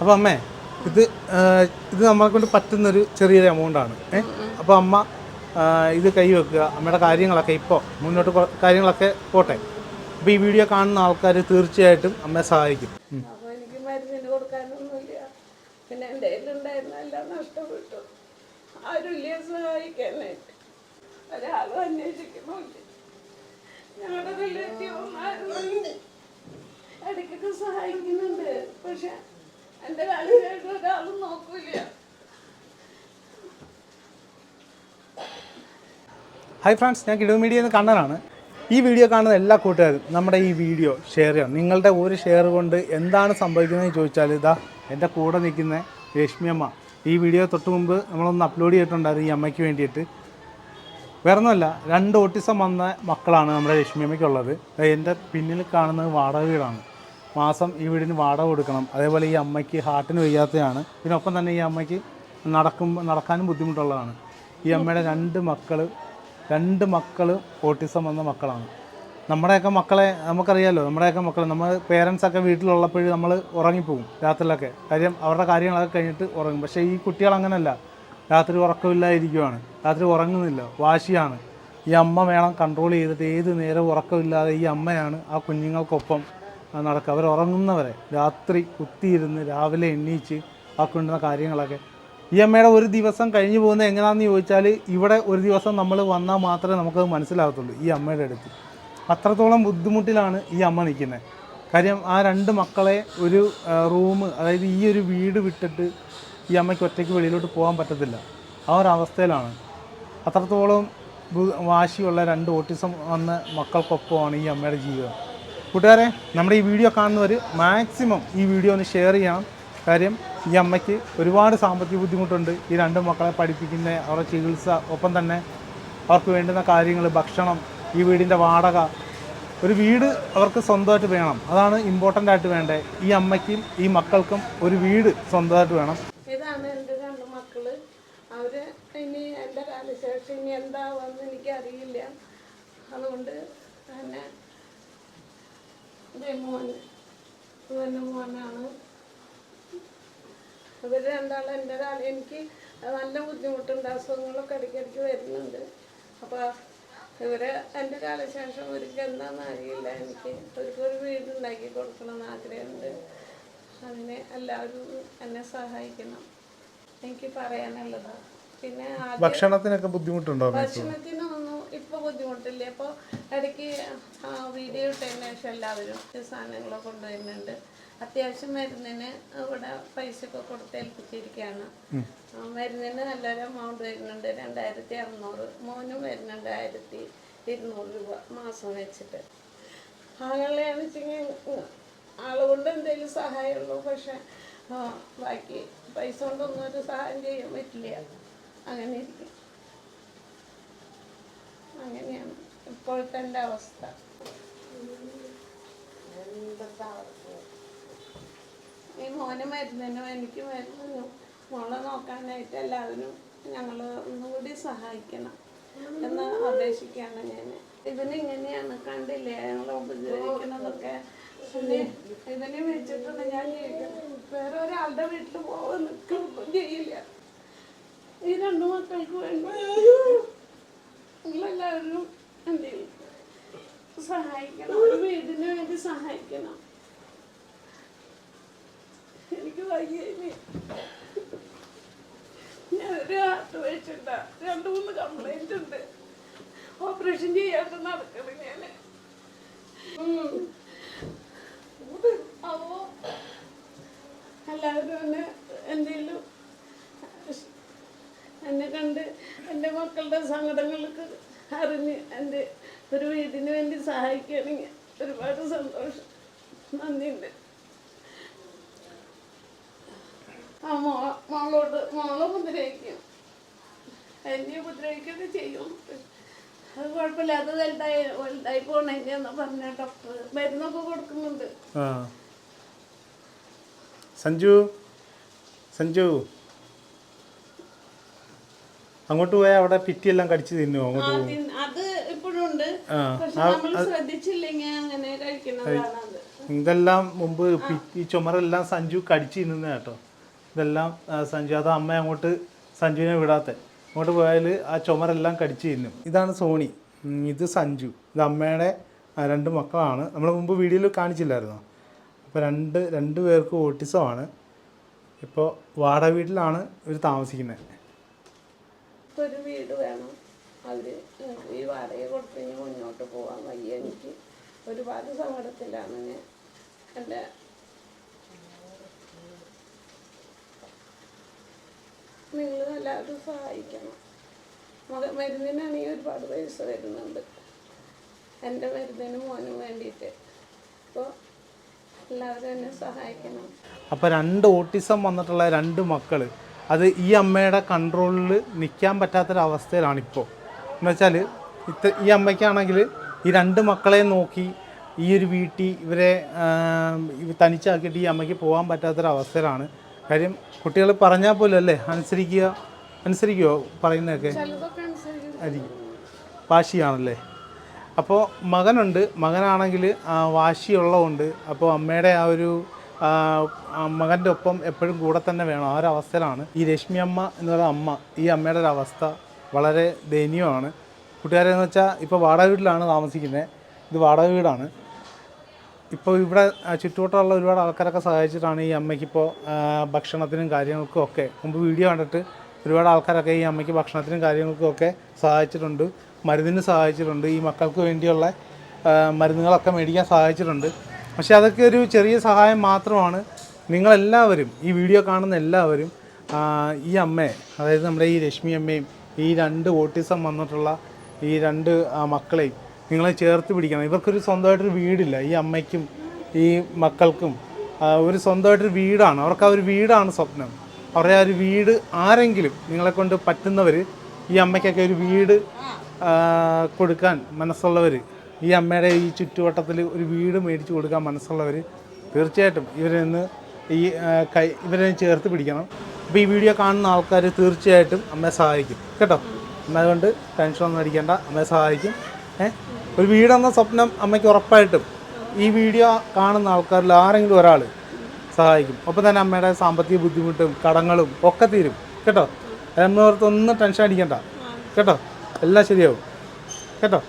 അപ്പോൾ അമ്മേ ഇത് ഇത് നമ്മളെ കൊണ്ട് പറ്റുന്നൊരു ചെറിയൊരു എമൗണ്ടാണ് ഏ? അപ്പോൾ അമ്മ ഇത് കൈവെക്കുക അമ്മയുടെ കാര്യങ്ങളൊക്കെ ഇപ്പോൾ മുന്നോട്ട് കാര്യങ്ങളൊക്കെ പോട്ടെ. അപ്പോൾ ഈ വീഡിയോ കാണുന്ന ആൾക്കാർ തീർച്ചയായിട്ടും അമ്മയെ സഹായിക്കും. പിന്നെ എന്റെ എല്ലാം നഷ്ടപ്പെട്ടു. ആരുമില്ല സഹായിക്കാനായിട്ട്? ഒരാളും അന്വേഷിക്കുന്നുണ്ട് ഞങ്ങളുടെ റിലേറ്റീവ് ഇടയ്ക്കൊക്കെ സഹായിക്കുന്നുണ്ട്. പക്ഷെ ഹായ് ഫ്രണ്ട്സ് ഞാൻ കിടു മീഡിയ എന്ന് കണ്ണനാണ്. ഈ വീഡിയോ കാണുന്ന എല്ലാ കൂട്ടുകാരും നമ്മുടെ ഈ വീഡിയോ ഷെയർ ചെയ്യണം. നിങ്ങളുടെ ഒരു ഷെയർ കൊണ്ട് എന്താണ് സംഭവിക്കുന്നതെന്ന് ചോദിച്ചാൽ ഇതാ എന്റെ കൂടെ നിൽക്കുന്ന രേഷ്മിയമ്മ ഈ വീഡിയോ തൊട്ട് മുമ്പ് നമ്മളൊന്ന് അപ്ലോഡ് ചെയ്തിട്ടുണ്ടായിരുന്നു ഈ അമ്മയ്ക്ക് വേണ്ടിയിട്ട്. വേറെ ഒന്നുമല്ല രണ്ട് ഓട്ടിസം വന്ന മക്കളാണ് നമ്മുടെ രേഷ്മിയമ്മയ്ക്കുള്ളത് എന്റെ പിന്നിൽ കാണുന്നത് വാടക വീടാണ് മാസം ഈ വീടിന് വാടക കൊടുക്കണം. അതേപോലെ ഈ അമ്മയ്ക്ക് ഹാർട്ടിന് വയ്യാത്തതാണ് ഇതിനൊപ്പം തന്നെ ഈ അമ്മയ്ക്ക് നടക്കും നടക്കാനും ബുദ്ധിമുട്ടുള്ളതാണ്. ഈ അമ്മയുടെ രണ്ട് മക്കൾ രണ്ട് മക്കൾ ഓട്ടിസം വന്ന മക്കളാണ്. നമ്മുടെയൊക്കെ മക്കളെ നമുക്കറിയാമല്ലോ നമ്മുടെയൊക്കെ മക്കൾ നമ്മൾ പേരൻസൊക്കെ വീട്ടിലുള്ളപ്പോൾ നമ്മൾ ഉറങ്ങിപ്പോകും രാത്രിയിലൊക്കെ. കാര്യം അവരുടെ കാര്യങ്ങളൊക്കെ കഴിഞ്ഞിട്ട് ഉറങ്ങും. പക്ഷേ ഈ കുട്ടികൾ അങ്ങനെയല്ല രാത്രി ഉറക്കമില്ലാതിരിക്കുവാണ്. രാത്രി ഉറങ്ങുന്നില്ല. വാശിയാണ്. ഈ അമ്മ വേണം കൺട്രോൾ ചെയ്തിട്ട് ഏത് നേരം ഉറക്കമില്ലാതെ ഈ അമ്മയാണ് ആ കുഞ്ഞുങ്ങൾക്കൊപ്പം നടക്കുക അവർ ഉറങ്ങുന്നവരെ രാത്രി കുത്തിയിരുന്ന് രാവിലെ എണ്ണീച്ച് ആക്കുന്ന കാര്യങ്ങളൊക്കെ. ഈ അമ്മയുടെ ഒരു ദിവസം കഴിഞ്ഞു പോകുന്നത് എങ്ങനെയാണെന്ന് ചോദിച്ചാൽ ഇവിടെ ഒരു ദിവസം നമ്മൾ വന്നാൽ മാത്രമേ നമുക്കത് മനസ്സിലാകത്തുള്ളൂ ഈ അമ്മയുടെ അടുത്ത്. അത്രത്തോളം ബുദ്ധിമുട്ടിലാണ് ഈ അമ്മ നിൽക്കുന്നത്. കാര്യം ആ രണ്ട് മക്കളെ ഒരു റൂം അതായത് ഈ ഒരു വീട് വിട്ടിട്ട് ഈ അമ്മയ്ക്ക് ഒറ്റയ്ക്ക് വെളിയിലോട്ട് പോകാൻ പറ്റത്തില്ല. ആ ഒരു അവസ്ഥയിലാണ്. അത്രത്തോളം വാശിയുള്ള രണ്ട് ഓട്ടിസം വന്ന മക്കൾക്കൊപ്പമാണ് ഈ അമ്മയുടെ ജീവിതം. കൂട്ടുകാരെ നമ്മുടെ ഈ വീഡിയോ കാണുന്നവർ മാക്സിമം ഈ വീഡിയോ ഒന്ന് ഷെയർ ചെയ്യണം. കാര്യം ഈ അമ്മയ്ക്ക് ഒരുപാട് സാമ്പത്തിക ബുദ്ധിമുട്ടുണ്ട്. ഈ രണ്ട് മക്കളെ പഠിപ്പിക്കുന്ന അവരുടെ ചികിത്സ ഒപ്പം തന്നെ അവർക്ക് വേണ്ടുന്ന കാര്യങ്ങൾ ഭക്ഷണം ഈ വീടിന്റെ വാടക. ഒരു വീട് അവർക്ക് സ്വന്തമായിട്ട് വേണം. അതാണ് ഇമ്പോർട്ടന്റ് ആയിട്ട് വേണ്ടേ. ഈ അമ്മയ്ക്കും ഈ മക്കൾക്കും ഒരു വീട് സ്വന്തമായിട്ട് വേണം. ഇതാണ് എന്റെ രണ്ട് മക്കൾ. അവർ ഇനി എന്റെ കാലശേഷം ഇനി എന്താവുമെന്ന് എനിക്കറിയില്ല. അതുകൊണ്ട് തന്നെ ഇതേ മോന് ഇവന്റെ മോനാണ് ഇവർ രണ്ടാളും എന്റെ ഒരാൾ എനിക്ക് നല്ല ബുദ്ധിമുട്ടുണ്ട്. അസുഖങ്ങളൊക്കെ ഇടയ്ക്കിടയ്ക്ക് വരുന്നുണ്ട്. അപ്പോൾ ഇവരെ എന്റെ കാലശേഷം ഇവർക്ക് എന്താണെന്ന് അറിയില്ല എനിക്ക്. അവർക്ക് ഒരു വീടുണ്ടാക്കി കൊടുക്കണമെന്ന് ആഗ്രഹമുണ്ട്. അതിനെ എല്ലാവരും എന്നെ സഹായിക്കണം. എനിക്ക് പറയാനുള്ളത്. പിന്നെ ഭക്ഷണത്തിനൊക്കെ ബുദ്ധിമുട്ടുണ്ടോ? ഭക്ഷണത്തിനൊന്നും ഇപ്പൊ ബുദ്ധിമുട്ടില്ല? അപ്പോൾ ഇടയ്ക്ക് വീഡിയോ ഇട്ടതിന് ശേഷം എല്ലാവരും ഈ സാധനങ്ങളൊക്കെ കൊണ്ടുവരുന്നുണ്ട്. അത്യാവശ്യം മരുന്നിന് ഇവിടെ പൈസ ഒക്കെ കൊടുത്ത് ഏൽപ്പിച്ചിരിക്കുകയാണ്. മരുന്നിന് നല്ലൊരു എമൗണ്ട് വരുന്നുണ്ട്. രണ്ടായിരത്തി അറുന്നൂറ്. മോനും വരുന്നുണ്ട് ആയിരത്തി ഇരുന്നൂറ് രൂപ മാസം വെച്ചിട്ട്. ആളുകളെയാണെന്ന് വെച്ചെങ്കിൽ ആളുകൊണ്ട് എന്തെങ്കിലും സഹായമുള്ളൂ പക്ഷെ ബാക്കി പൈസ കൊണ്ടൊന്നും ഒരു സഹായം ചെയ്യാൻ പറ്റില്ല. അങ്ങനെ ഇരിക്കും. ഇപ്പോഴത്തെ എന്റെ അവസ്ഥ ഈ മോന് മരുന്നിനും എനിക്ക് മരുന്നിനും മോളെ നോക്കാനായിട്ട് എല്ലാവരും ഞങ്ങൾ ഒന്നുകൂടി സഹായിക്കണം എന്ന് അപേക്ഷിക്കുകയാണ് ഞാൻ ഇതിന് ഇങ്ങനെയാണ് കണ്ടില്ലേ? ഞങ്ങളെ ഉപദ്രവിക്കണതൊക്കെ പിന്നെ വെച്ചിട്ടുണ്ട് വെച്ചിട്ടാണ് ഞാൻ വേറെ ഒരാളുടെ വീട്ടിൽ പോകാൻ നിൽക്കൊന്നും ചെയ്യില്ല. ഈ രണ്ടു മക്കൾക്ക് വേണ്ടി നിങ്ങളെല്ലാവരും എന്ത് ചെയ്യും സഹായിക്കണം ഒരു വീടിന് വേണ്ടി സഹായിക്കണം. എനിക്ക് വൈകി ഞാൻ ഒരു ഹാർട്ട് വെച്ചിട്ട രണ്ടു മൂന്ന് കംപ്ലൈന്റ് ഉണ്ട്. ഓപ്പറേഷൻ ചെയ്യാണ്ട് നടക്കണം ഞാൻ അപ്പോ എല്ലാവരും എന്നെ എന്തെങ്കിലും എന്നെ കണ്ട് എന്റെ മക്കളുടെ സങ്കടങ്ങൾക്ക് അറിഞ്ഞ് എന്റെ ഒരു വീടിന് വേണ്ടി സഹായിക്കുകയാണെങ്കിൽ ഒരുപാട് സന്തോഷം. നന്ദിയുണ്ട്. ആ മോ മോളോട് മോളെ ഉപദ്രവിക്കും. എന്നെ ഉപദ്രവിക്കുകയൊക്കെ ചെയ്യും. അത് കുഴപ്പമില്ല അത് വലുതായി വലുതായി പോണെങ്കിൽ എന്ന് പറഞ്ഞ ഡോക്ടർ മരുന്നൊക്കെ കൊടുക്കുന്നുണ്ട്. സഞ്ജു സഞ്ജു. അങ്ങോട്ട് പോയാൽ അവിടെ പിറ്റിയെല്ലാം കടിച്ച് തിന്നു അങ്ങോട്ട് അത് ഉണ്ട് പക്ഷെ നമ്മൾ ശ്രദ്ധിച്ചില്ലെങ്കിൽ അങ്ങനെ കഴിക്കുന്നതാണ് അത്. ഇതെല്ലാം മുമ്പ് ഈ ചുമരെല്ലാം സഞ്ജു കടിച്ചിരുന്ന കേട്ടോ. ഇതെല്ലാം സഞ്ജു അത് അമ്മ അങ്ങോട്ട് സഞ്ജുവിനെ വിടാത്തെ. അങ്ങോട്ട് പോയാൽ ആ ചുമരെല്ലാം കടിച്ചിരുന്നു. ഇതാണ് സോണി. ഇത് സഞ്ജു. ഇത് അമ്മയുടെ രണ്ട് മക്കളാണ്. നമ്മൾ മുമ്പ് വീഡിയോയിൽ കാണിച്ചില്ലായിരുന്നോ? അപ്പോൾ രണ്ട് രണ്ട് പേർക്ക് ഓട്ടിസമാണ്. ഇപ്പോൾ വാടക വീട്ടിലാണ് ഇവർ താമസിക്കുന്നത്. ഒരു വീട് വേണം. അവർ ഈ വാടക കൊടുത്ത് ഇനി മുന്നോട്ട് പോകാൻ വയ്യ. എനിക്ക് ഒരുപാട് സങ്കടത്തിലാണ് ഞാൻ. എന്റെ നിങ്ങൾ എല്ലാവരും സഹായിക്കണം. മക മരുന്നിനാണെങ്കിൽ ഒരുപാട് പൈസ വരുന്നുണ്ട് എന്റെ മരുന്നിന് മോനും വേണ്ടിയിട്ട്. അപ്പോൾ എല്ലാവരും എന്നെ സഹായിക്കണം. അപ്പോൾ രണ്ട് ഓട്ടിസം വന്നിട്ടുള്ള രണ്ട് മക്കൾ അത് ഈ അമ്മയുടെ കൺട്രോളിൽ നിൽക്കാൻ പറ്റാത്തൊരവസ്ഥയിലാണ് ഇപ്പോൾ എന്ന് വെച്ചാൽ ഇത്ര ഈ അമ്മയ്ക്കാണെങ്കിൽ ഈ രണ്ട് മക്കളെ നോക്കി ഈ ഒരു വീട്ടിൽ ഇവരെ തനിച്ചാക്കിയിട്ട് ഈ അമ്മയ്ക്ക് പോകാൻ പറ്റാത്തൊരവസ്ഥയിലാണ്. കാര്യം കുട്ടികൾ പറഞ്ഞാൽ പോലും അല്ലേ അനുസരിക്കുക അനുസരിക്കുമോ പറയുന്നതൊക്കെ? ആയിരിക്കും. വാശിയാണല്ലേ? അപ്പോൾ മകനുണ്ട് മകനാണെങ്കിൽ വാശിയുള്ളതുകൊണ്ട് അപ്പോൾ അമ്മയുടെ ആ ഒരു മകന്റെ ഒപ്പം എപ്പോഴും കൂടെ തന്നെ വേണം. ആ ഒരു അവസ്ഥയിലാണ്. ഈ രശ്മി അമ്മ എന്ന് പറയുന്ന അമ്മ ഈ അമ്മയുടെ ഒരു അവസ്ഥ. വളരെ ദയനീയമാണ്. കൂട്ടുകാരെന്ന് വെച്ചാൽ ഇപ്പോൾ വാടക വീട്ടിലാണ് താമസിക്കുന്നത് ഇത് വാടക വീടാണ്. ഇപ്പോൾ ഇവിടെ ചുറ്റുവട്ടമുള്ള ഒരുപാട് ആൾക്കാരൊക്കെ സഹായിച്ചിട്ടാണ് ഈ അമ്മയ്ക്കിപ്പോൾ ഭക്ഷണത്തിനും കാര്യങ്ങൾക്കും ഒക്കെ. മുമ്പ് വീഡിയോ കണ്ടിട്ട് ഒരുപാട് ആൾക്കാരൊക്കെ ഈ അമ്മയ്ക്ക് ഭക്ഷണത്തിനും കാര്യങ്ങൾക്കും ഒക്കെ സഹായിച്ചിട്ടുണ്ട്. മരുന്നിന് സഹായിച്ചിട്ടുണ്ട്. ഈ മക്കൾക്ക് വേണ്ടിയുള്ള മരുന്നുകളൊക്കെ മേടിക്കാൻ സഹായിച്ചിട്ടുണ്ട്. പക്ഷേ അതൊക്കെ ഒരു ചെറിയ സഹായം മാത്രമാണ്. നിങ്ങളെല്ലാവരും ഈ വീഡിയോ കാണുന്ന എല്ലാവരും ഈ അമ്മയെ അതായത് നമ്മുടെ ഈ രശ്മി അമ്മയും ഈ രണ്ട് ഓട്ടിസം വന്നിട്ടുള്ള ഈ രണ്ട് മക്കളെയും നിങ്ങളെ ചേർത്ത് പിടിക്കണം. ഇവർക്കൊരു സ്വന്തമായിട്ടൊരു വീടില്ല ഈ അമ്മയ്ക്കും ഈ മക്കൾക്കും. ഒരു സ്വന്തമായിട്ടൊരു വീടാണ്. അവർക്ക് ആ ഒരു വീടാണ് സ്വപ്നം. അവരുടെ ആ ഒരു വീട് ആരെങ്കിലും നിങ്ങളെ കൊണ്ട് പറ്റുന്നവർ ഈ അമ്മയ്ക്കൊക്കെ ഒരു വീട് കൊടുക്കാൻ മനസ്സുള്ളവർ ഈ അമ്മയുടെ ഈ ചുറ്റുവട്ടത്തിൽ ഒരു വീട് മേടിച്ച് കൊടുക്കാൻ മനസ്സുള്ളവർ തീർച്ചയായിട്ടും ഇവരെ നിന്ന് ഈ കൈ ഇവരെ ചേർത്ത് പിടിക്കണം. അപ്പോൾ ഈ വീഡിയോ കാണുന്ന ആൾക്കാർ തീർച്ചയായിട്ടും അമ്മയെ സഹായിക്കും. കേട്ടോ? അമ്മ അതുകൊണ്ട് ടെൻഷനൊന്നും അടിക്കേണ്ട. അമ്മയെ സഹായിക്കും. ഏഹ് ഒരു വീടെന്ന സ്വപ്നം അമ്മയ്ക്ക് ഉറപ്പായിട്ടും ഈ വീഡിയോ കാണുന്ന ആൾക്കാരിൽ ആരെങ്കിലും ഒരാൾ സഹായിക്കും. ഒപ്പം തന്നെ അമ്മയുടെ സാമ്പത്തിക ബുദ്ധിമുട്ടും കടങ്ങളും ഒക്കെ തീരും. കേട്ടോ? അമ്മയോർത്ത് ഒന്നും ടെൻഷൻ അടിക്കണ്ട. കേട്ടോ? എല്ലാം ശരിയാവും. കേട്ടോ?